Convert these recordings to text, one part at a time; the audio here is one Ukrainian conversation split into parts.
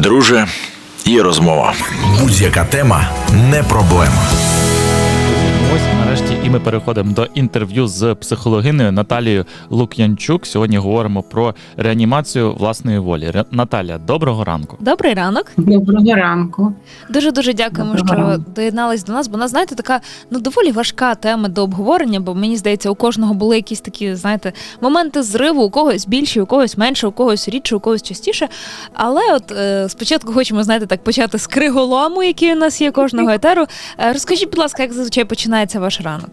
Друже, є розмова. Будь-яка тема не проблема. І ми переходимо до інтерв'ю з психологинею Наталією Лук'янчук. Сьогодні говоримо про реанімацію власної волі. Ре- Наталя, доброго ранку. Добрий ранок. Доброго ранку. Дуже дуже дякуємо, Доброго що ранку. доєднались до нас. Бо вона, знаєте, така ну доволі важка тема до обговорення. Бо мені здається, у кожного були якісь такі, знаєте, моменти зриву, у когось більші, у когось менше, у когось рідше, у когось частіше. Але от е, спочатку хочемо, знаєте, так почати з криголому, який у нас є кожного етеру. Е, розкажіть, будь ласка, як зазвичай починається ваш ранок?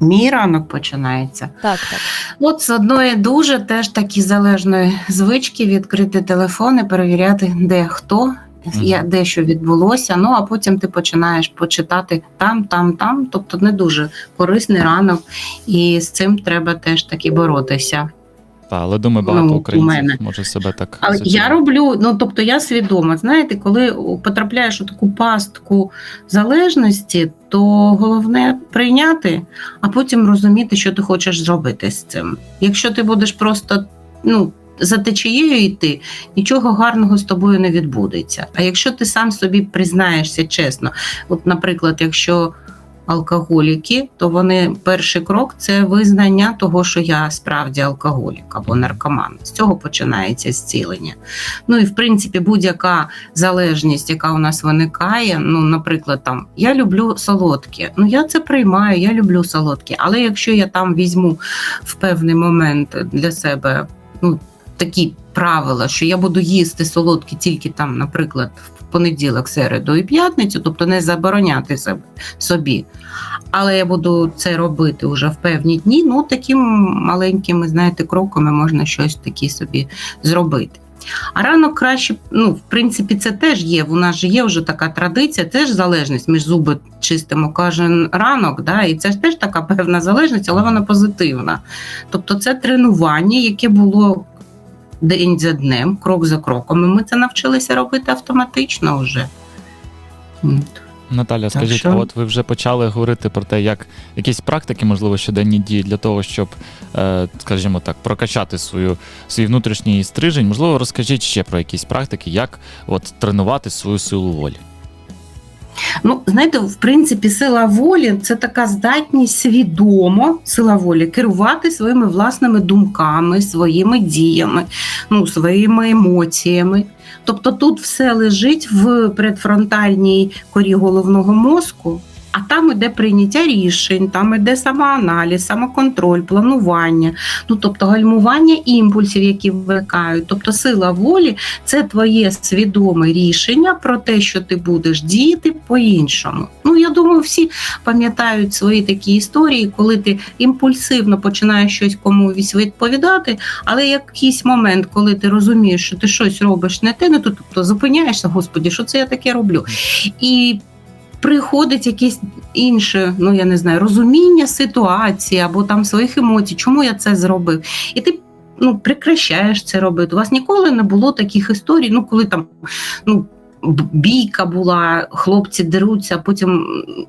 Мій ранок починається. Так, так. От з одної дуже теж такі залежної звички відкрити телефон і перевіряти, де хто, я, де що відбулося. Ну а потім ти починаєш почитати там, там, там. Тобто не дуже корисний ранок, і з цим треба теж таки боротися. Та, але думаю, багато Ну, українців мене. може себе так. Але я роблю, ну тобто я свідома. Знаєте, коли потрапляєш у таку пастку залежності, то головне прийняти, а потім розуміти, що ти хочеш зробити з цим. Якщо ти будеш просто ну, за течією йти, нічого гарного з тобою не відбудеться. А якщо ти сам собі признаєшся чесно, от, наприклад, якщо алкоголіки, то вони перший крок це визнання того, що я справді алкоголік або наркоман. З цього починається зцілення. Ну і в принципі, будь-яка залежність, яка у нас виникає. Ну, наприклад, там я люблю солодкі. Ну я це приймаю, я люблю солодкі. Але якщо я там візьму в певний момент для себе ну, такі правила, що я буду їсти солодкі тільки там, наприклад, в понеділок, середу і п'ятницю, тобто не забороняти себе собі. Але я буду це робити вже в певні дні. Ну, такими маленькими, знаєте, кроками можна щось таке собі зробити. А ранок краще, ну, в принципі, це теж є. У нас же є вже така традиція, теж залежність. Ми ж зуби чистимо кожен ранок, да, і це ж теж така певна залежність, але вона позитивна. Тобто це тренування, яке було день за днем, крок за кроком. І ми це навчилися робити автоматично вже. Наталя, скажіть, що- а от ви вже почали говорити про те, як якісь практики, можливо, щоденні дії для того, щоб, е, скажімо так, прокачати свою свій внутрішній стрижень. Можливо, розкажіть ще про якісь практики, як от тренувати свою силу волі. Ну, знаєте, в принципі, сила волі це така здатність свідомо сила волі керувати своїми власними думками, своїми діями, ну, своїми емоціями. Тобто тут все лежить в предфронтальній корі головного мозку. А там іде прийняття рішень, там іде самоаналіз, самоконтроль, планування, ну тобто гальмування імпульсів, які виникають. Тобто сила волі це твоє свідоме рішення про те, що ти будеш діяти по-іншому. Ну я думаю, всі пам'ятають свої такі історії, коли ти імпульсивно починаєш щось комусь відповідати, але якийсь момент, коли ти розумієш, що ти щось робиш не те, не то, тобто зупиняєшся, господі, що це я таке роблю? І приходить якесь інше, ну я не знаю, розуміння ситуації або там своїх емоцій, чому я це зробив. І ти ну, прекращаєш це робити. У вас ніколи не було таких історій, ну коли там ну, бійка була, хлопці деруться, потім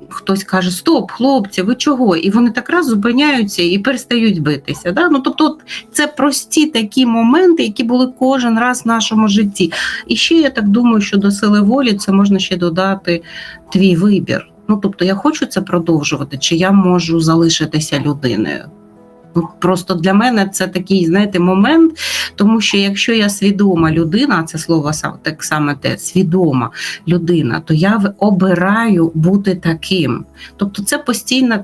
хтось каже: Стоп, хлопці, ви чого? І вони так раз зупиняються і перестають битися. Да? Ну, тобто, це прості такі моменти, які були кожен раз в нашому житті. І ще я так думаю, що до сили волі це можна ще додати твій вибір. Ну тобто, я хочу це продовжувати, чи я можу залишитися людиною. Просто для мене це такий, знаєте, момент, тому що якщо я свідома людина, це слово так саме те, свідома людина, то я обираю бути таким. Тобто, це постійно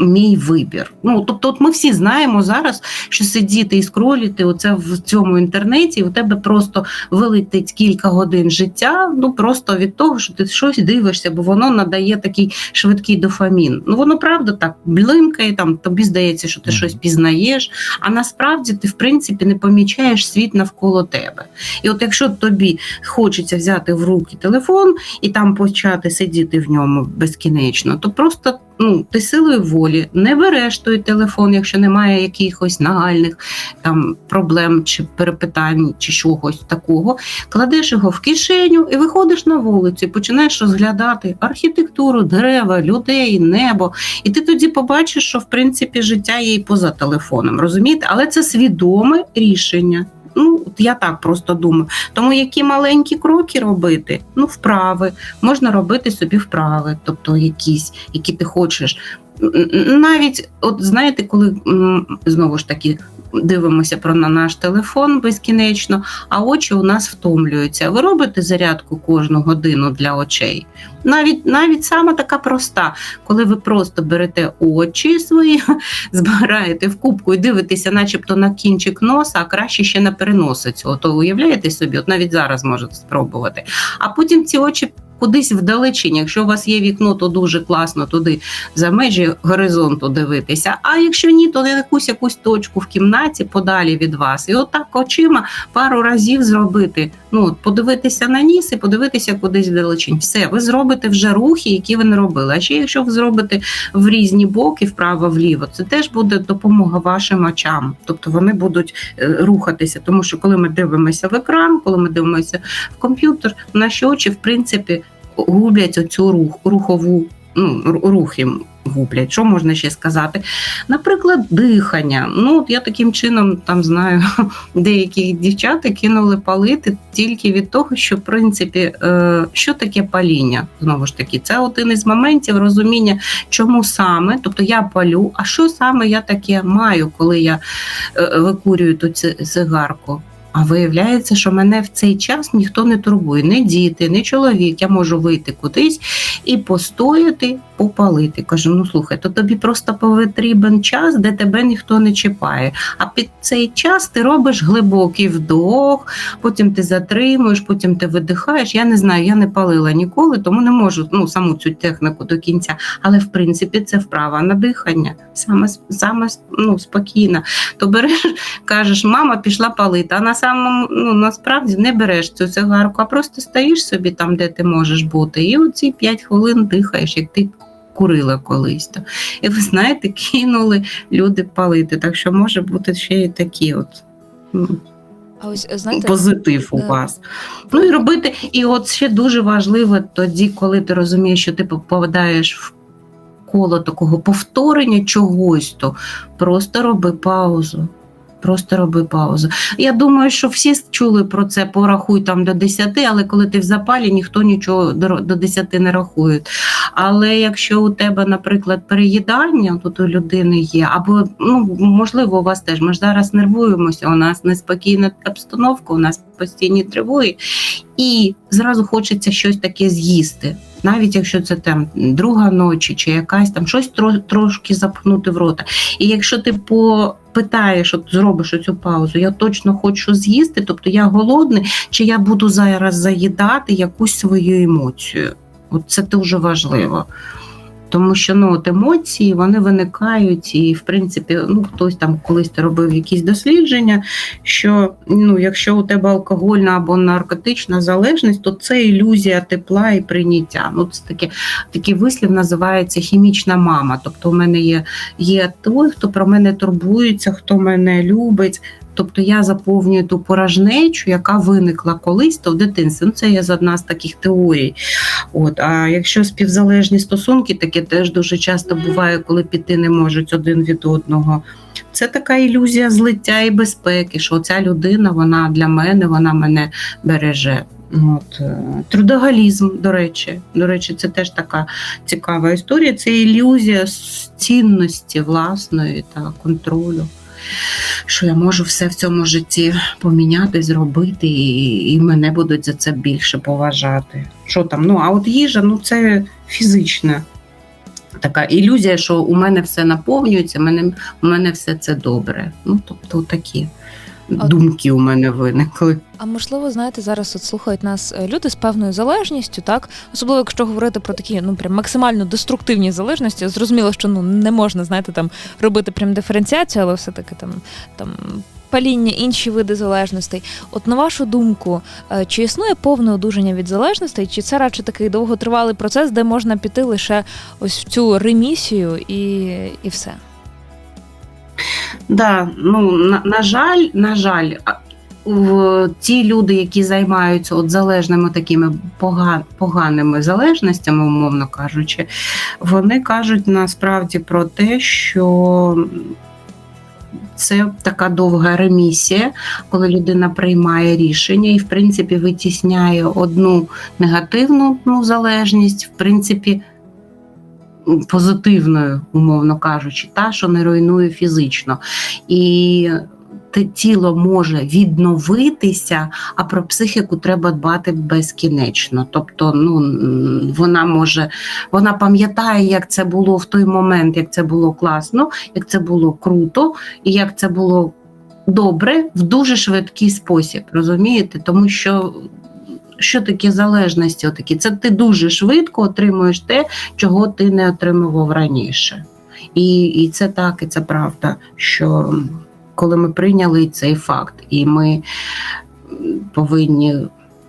мій вибір. Ну тобто, от ми всі знаємо зараз, що сидіти і скроліти оце в цьому інтернеті, і у тебе просто вилетить кілька годин життя. Ну просто від того, що ти щось дивишся, бо воно надає такий швидкий дофамін. Ну воно правда так блимкає. Там тобі здається, що ти щось пізнаєш, а насправді ти в принципі не помічаєш світ навколо тебе. І от якщо тобі хочеться взяти в руки телефон і там почати сидіти в ньому безкінечно, то просто ну, ти силою волі не береш той телефон, якщо немає якихось нагальних там проблем чи перепитань, чи чогось такого, кладеш його в кишеню і виходиш на вулицю, починаєш розглядати архітектуру, дерева, людей, небо. І ти тоді побачиш, що в принципі життя є і поза телефоном, розумієте? Але це свідоме рішення. Ну, я так просто думаю. Тому які маленькі кроки робити? Ну, вправи. Можна робити собі вправи, тобто якісь, які ти хочеш. Навіть, от знаєте, коли знову ж таки дивимося про на наш телефон безкінечно, а очі у нас втомлюються. Ви робите зарядку кожну годину для очей. Навіть навіть сама така проста, коли ви просто берете очі свої, збираєте в кубку і дивитеся, начебто на кінчик носа, а краще ще на переносицю. Ото уявляєте собі, от навіть зараз можете спробувати. А потім ці очі. Кудись вдалечінь, якщо у вас є вікно, то дуже класно туди за межі горизонту дивитися. А якщо ні, то на якусь якусь точку в кімнаті подалі від вас. І отак очима пару разів зробити. Ну, подивитися на ніс і подивитися кудись вдалечінь. Все, ви зробите вже рухи, які ви не робили. А ще якщо ви зробите в різні боки, вправо-вліво, це теж буде допомога вашим очам. Тобто вони будуть е, рухатися. Тому що коли ми дивимося в екран, коли ми дивимося в комп'ютер, наші очі, в принципі, гублять оцю рух, рухову ну, ру- рухи гублять. Що можна ще сказати? Наприклад, дихання. Ну, от я таким чином там знаю, деяких дівчат кинули палити тільки від того, що в принципі, е, що таке паління? Знову ж таки, це один із моментів розуміння, чому саме, тобто я палю, а що саме я таке маю, коли я е, викурюю ту цигарку. А виявляється, що мене в цей час ніхто не турбує, не діти, не чоловік. Я можу вийти кудись і постояти, попалити. Кажу: ну слухай, то тобі просто потрібен час, де тебе ніхто не чіпає. А під цей час ти робиш глибокий вдох, потім ти затримуєш, потім ти видихаєш. Я не знаю, я не палила ніколи, тому не можу ну, саму цю техніку до кінця. Але в принципі це вправа на дихання, саме, саме ну, спокійна. То береш, кажеш, мама пішла палити, а на самому ну, насправді не береш цю цигарку, а просто стоїш собі там, де ти можеш бути, і оці 5 хвилин дихаєш, як ти курила колись. То. І ви знаєте, кинули люди палити. Так що може бути ще і такі от. А ось е, знаєте, позитив у е, вас. Ну і робити, і от ще дуже важливо тоді, коли ти розумієш, що ти попадаєш в коло такого повторення чогось, то просто роби паузу. Просто роби паузу. Я думаю, що всі чули про це, порахуй там до 10, але коли ти в запалі, ніхто нічого до до 10 не рахує. Але якщо у тебе, наприклад, переїдання тут у людини є, або ну можливо, у вас теж ми ж зараз нервуємося, у нас неспокійна обстановка, у нас постійні тривоги, і зразу хочеться щось таке з'їсти. Навіть якщо це там друга ночі чи якась там щось трошки запхнути в рота. І якщо ти попитаєш, от зробиш оцю паузу, я точно хочу з'їсти, тобто я голодний, чи я буду зараз заїдати якусь свою емоцію. От це дуже важливо. Тому що ну, от емоції вони виникають, і в принципі, ну хтось там колись робив якісь дослідження, що ну, якщо у тебе алкогольна або наркотична залежність, то це ілюзія тепла і прийняття. Ну, це таке такий вислів називається хімічна мама. Тобто, у мене є, є той, хто про мене турбується, хто мене любить. Тобто я заповнюю ту порожнечу, яка виникла колись то в дитинстві. Ну, це є одна з таких теорій. От, а якщо співзалежні стосунки, таке теж дуже часто буває, коли піти не можуть один від одного. Це така ілюзія злиття і безпеки, що ця людина, вона для мене, вона мене береже. От, е, трудоголізм, до речі, до речі, це теж така цікава історія. Це ілюзія цінності власної та контролю. Що я можу все в цьому житті поміняти, зробити, і, і мене будуть за це більше поважати. Що там? Ну, а от їжа, ну це фізична така ілюзія, що у мене все наповнюється, мене, у мене все це добре. Ну, тобто такі думки у мене виникли. А можливо, знаєте, зараз от слухають нас е, люди з певною залежністю, так особливо якщо говорити про такі ну прям максимально деструктивні залежності. Зрозуміло, що ну не можна знаєте там робити прям диференціацію, але все таки там там. Паління, інші види залежностей. От на вашу думку, е, чи існує повне одужання від залежностей, чи це радше такий довготривалий процес, де можна піти лише ось в цю ремісію і, і все? Да, ну на, на жаль, на жаль, ті люди, які займаються от залежними такими поганими залежностями, умовно кажучи, вони кажуть насправді про те, що це така довга ремісія, коли людина приймає рішення і, в принципі, витісняє одну негативну ну, залежність, в принципі, позитивною, умовно кажучи, та, що не руйнує фізично. І те тіло може відновитися, а про психіку треба дбати безкінечно. Тобто, ну вона може, вона пам'ятає, як це було в той момент, як це було класно, як це було круто, і як це було добре в дуже швидкий спосіб. Розумієте? Тому що. Що таке залежності? Отакі? Це ти дуже швидко отримуєш те, чого ти не отримував раніше. І, і це так, і це правда, що коли ми прийняли цей факт, і ми повинні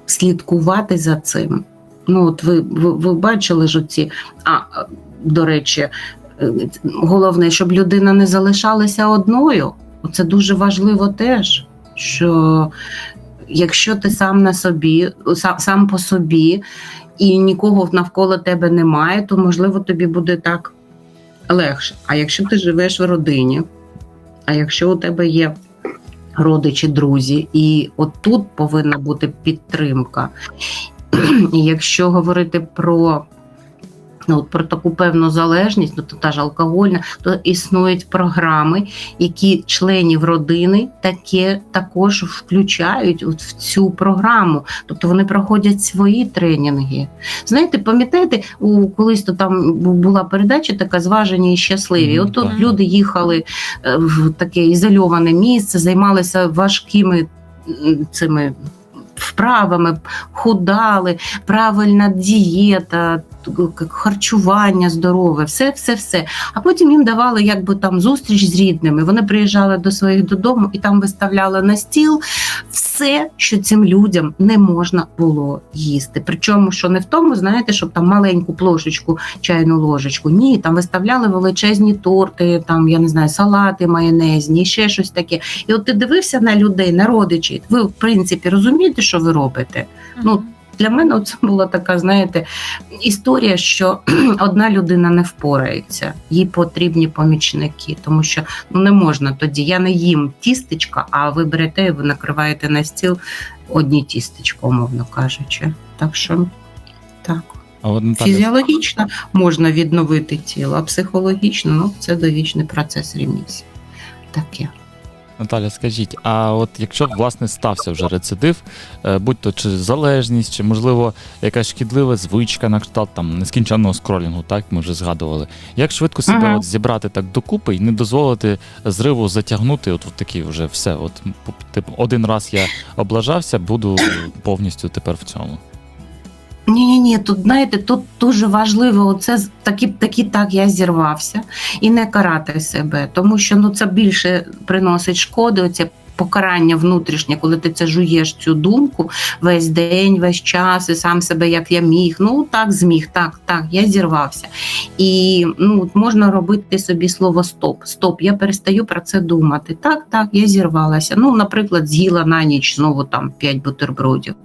слідкувати за цим. Ну, от ви, ви, ви бачили ж оці, а до речі, головне, щоб людина не залишалася одною. Це дуже важливо теж. Що якщо ти сам на собі, сам, сам по собі, і нікого навколо тебе немає, то можливо тобі буде так легше. А якщо ти живеш в родині, а якщо у тебе є родичі, друзі, і отут повинна бути підтримка. І якщо говорити про, ну, от про таку певну залежність, ну то та ж алкогольна, то існують програми, які членів родини таке також включають от в цю програму. Тобто вони проходять свої тренінги. Знаєте, пам'ятаєте, у колись то там була передача така зважені і щасливі. От тут люди їхали е, в таке ізольоване місце, займалися важкими цими вправами, худали, правильна дієта, харчування здорове, все, все, все. А потім їм давали якби там зустріч з рідними. Вони приїжджали до своїх додому і там виставляли на стіл все, що цим людям не можна було їсти. Причому, що не в тому, знаєте, щоб там маленьку плошечку, чайну ложечку. Ні, там виставляли величезні торти, там я не знаю, салати майонезні, ще щось таке. І от ти дивився на людей, на родичів. Ви в принципі розумієте, що ви робите? Ну, Для мене це була така, знаєте, історія, що одна людина не впорається, їй потрібні помічники, тому що ну не можна тоді. Я не їм тістечка, а ви берете і ви накриваєте на стіл одні тістечко, умовно кажучи. Так що так. А от Наталя, Фізіологічно можна відновити тіло, а психологічно ну, це довічний процес ремісії. Таке. Наталя, скажіть, а от якщо власне стався вже рецидив, е, будь то чи залежність, чи можливо якась шкідлива звичка на кшталт там нескінченного скролінгу, так ми вже згадували. Як швидко себе Ага. от зібрати так докупи і не дозволити зриву затягнути, от в такі вже все. От типу, один раз я облажався, буду повністю тепер в цьому. Ні, ні, ні, тут знаєте, тут дуже важливо, оце такі, такі так я зірвався і не карати себе, тому що ну це більше приносить шкоди. Оце покарання внутрішнє, коли ти це жуєш цю думку весь день, весь час, і сам себе як я міг. Ну так зміг, так, так, я зірвався. І ну можна робити собі слово стоп. Стоп, я перестаю про це думати. Так, так, я зірвалася. Ну, наприклад, з'їла на ніч знову там 5 бутербродів.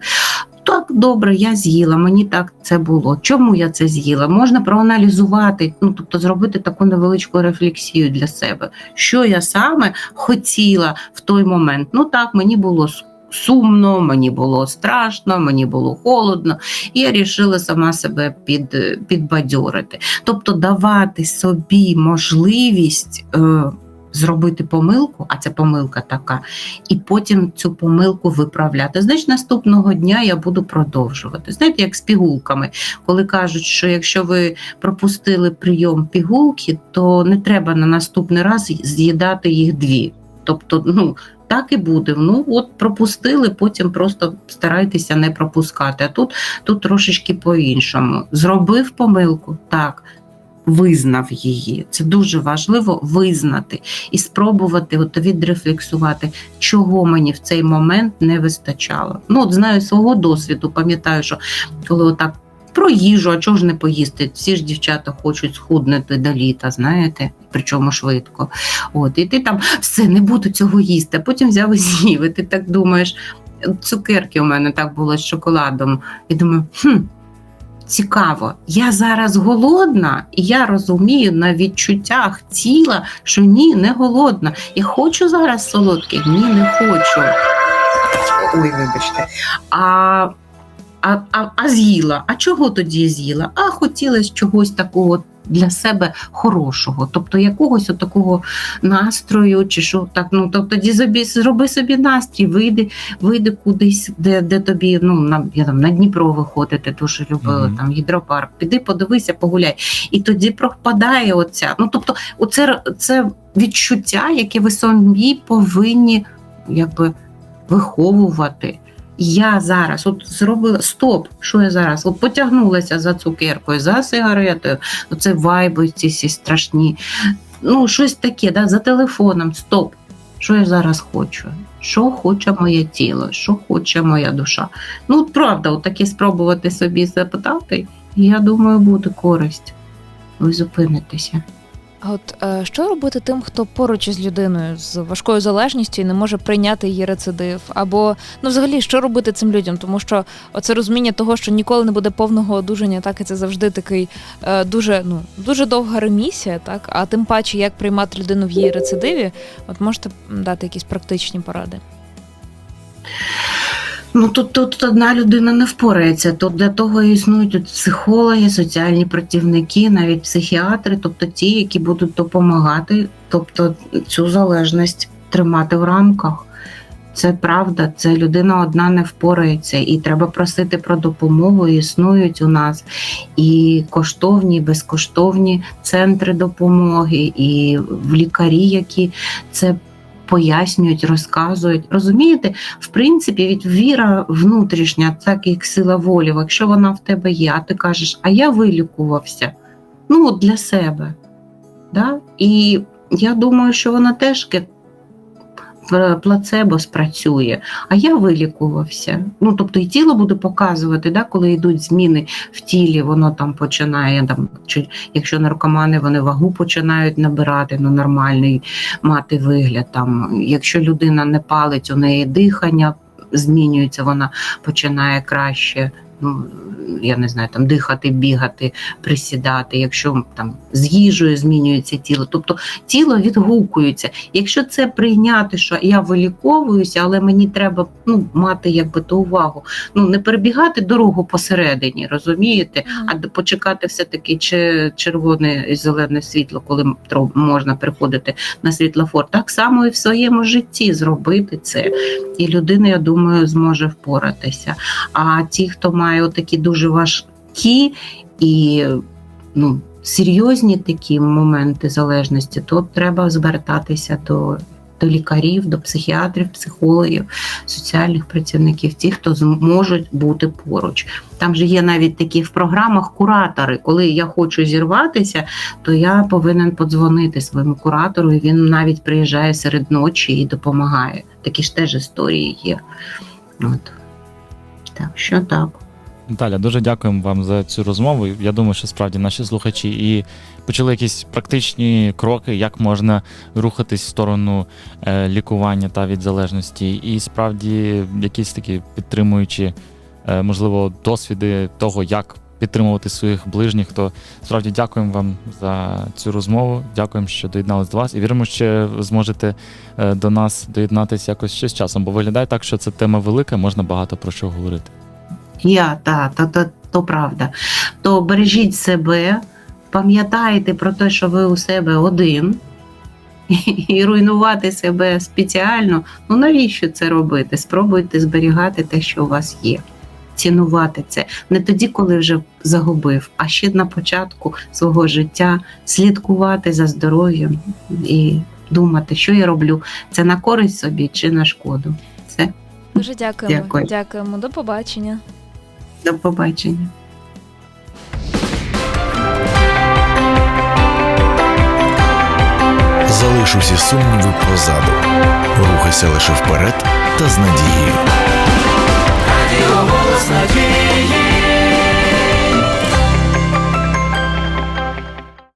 Так, добре, я з'їла, мені так це було. Чому я це з'їла? Можна проаналізувати, ну тобто зробити таку невеличку рефлексію для себе, що я саме хотіла в той момент. Ну так, мені було сумно, мені було страшно, мені було холодно, і я вирішила сама себе під, підбадьорити. Тобто давати собі можливість. Е, Зробити помилку, а це помилка така, і потім цю помилку виправляти. Значить, наступного дня я буду продовжувати. Знаєте, як з пігулками, коли кажуть, що якщо ви пропустили прийом пігулки, то не треба на наступний раз з'їдати їх дві. Тобто, ну. Так і буде. Ну от пропустили, потім просто старайтеся не пропускати. А тут, тут трошечки по-іншому. Зробив помилку, так, визнав її. Це дуже важливо визнати і спробувати от відрефлексувати, чого мені в цей момент не вистачало. Ну, от знаю свого досвіду, пам'ятаю, що коли отак. Про їжу, а чого ж не поїсти? Всі ж дівчата хочуть схуднути до літа, знаєте, причому швидко. От, і ти там все не буду цього їсти, потім взяв і з'їв. І ти так думаєш, цукерки у мене так було з шоколадом. І думаю, хм, цікаво, я зараз голодна, і я розумію на відчуттях тіла, що ні, не голодна. Я хочу зараз солодких, ні, не хочу. Ой, вибачте. А, а, а, а з'їла. А чого тоді з'їла? А хотілося чогось такого для себе хорошого, тобто якогось такого настрою, чи що так. Ну то тоді зроби собі настрій, вийди, вийди кудись, де, де тобі ну на я там на Дніпро виходити, дуже любила Мгм. там гідропарк. Піди, подивися, погуляй. І тоді пропадає оця. Ну тобто, оце це відчуття, яке ви самі повинні якби виховувати. Я зараз от зробила стоп, що я зараз? От потягнулася за цукеркою, за сигаретою, оце вайби ці всі страшні. Ну, щось таке, да, за телефоном, стоп. Що я зараз хочу? Що хоче моє тіло, що хоче моя душа? Ну, правда, от таке спробувати собі запитати, і я думаю, буде користь. Ви зупинитеся. А от е, що робити тим, хто поруч із людиною з важкою залежністю і не може прийняти її рецидив? Або ну, взагалі, що робити цим людям? Тому що оце розуміння того, що ніколи не буде повного одужання, так і це завжди такий е, дуже ну дуже довга ремісія, так а тим паче, як приймати людину в її рецидиві, от можете дати якісь практичні поради. Ну тут, тут одна людина не впорається. Тут для того існують психологи, соціальні працівники, навіть психіатри, тобто ті, які будуть допомагати, тобто цю залежність тримати в рамках. Це правда, це людина одна не впорається, і треба просити про допомогу. Існують у нас і коштовні, і безкоштовні центри допомоги, і в лікарі, які це пояснюють, розказують. Розумієте, в принципі, від віра внутрішня, так як сила волі, якщо вона в тебе є, а ти кажеш, а я вилікувався, ну от для себе. Да? І я думаю, що вона теж плацебо спрацює, а я вилікувався. Ну, тобто і тіло буде показувати, да, коли йдуть зміни в тілі, воно там починає, там, чи, якщо наркомани, вони вагу починають набирати, ну нормальний мати вигляд. Там, якщо людина не палить, у неї дихання змінюється, вона починає краще. Ну, я не знаю, там дихати, бігати, присідати, якщо там з їжею змінюється тіло, тобто тіло відгукується. Якщо це прийняти, що я виліковуюся, але мені треба ну, мати якби ту увагу, ну не перебігати дорогу посередині, розумієте, а почекати все-таки чи червоне і зелене світло, коли можна приходити на світлофор. Так само і в своєму житті зробити це. І людина, я думаю, зможе впоратися. А ті, хто має такі дуже важкі і ну, серйозні такі моменти залежності, то треба звертатися до. До лікарів, до психіатрів, психологів, соціальних працівників, ті, хто зможуть бути поруч. Там же є навіть такі в програмах куратори. Коли я хочу зірватися, то я повинен подзвонити своєму куратору, і він навіть приїжджає серед ночі і допомагає. Такі ж теж історії є. От. Так що так. Наталя, дуже дякуємо вам за цю розмову. Я думаю, що справді наші слухачі і почали якісь практичні кроки, як можна рухатись в сторону е, лікування та від залежності, і справді якісь такі підтримуючі, е, можливо, досвіди того, як підтримувати своїх ближніх. То справді дякуємо вам за цю розмову. Дякуємо, що доєднались до вас, і віримо, що зможете е, до нас доєднатися якось ще з часом, бо виглядає так, що це тема велика, можна багато про що говорити. Я та, та, та, то правда. То бережіть себе, пам'ятайте про те, що ви у себе один, і руйнувати себе спеціально. Ну навіщо це робити? Спробуйте зберігати те, що у вас є. Цінувати це не тоді, коли вже загубив, а ще на початку свого життя слідкувати за здоров'ям і думати, що я роблю, це на користь собі чи на шкоду. Все, Дуже дякуємо. Дякую. Дякуємо. До побачення. До побачення. Залиш усі сумніви позаду. Рухайся лише вперед та з надією. Радіо голос надії.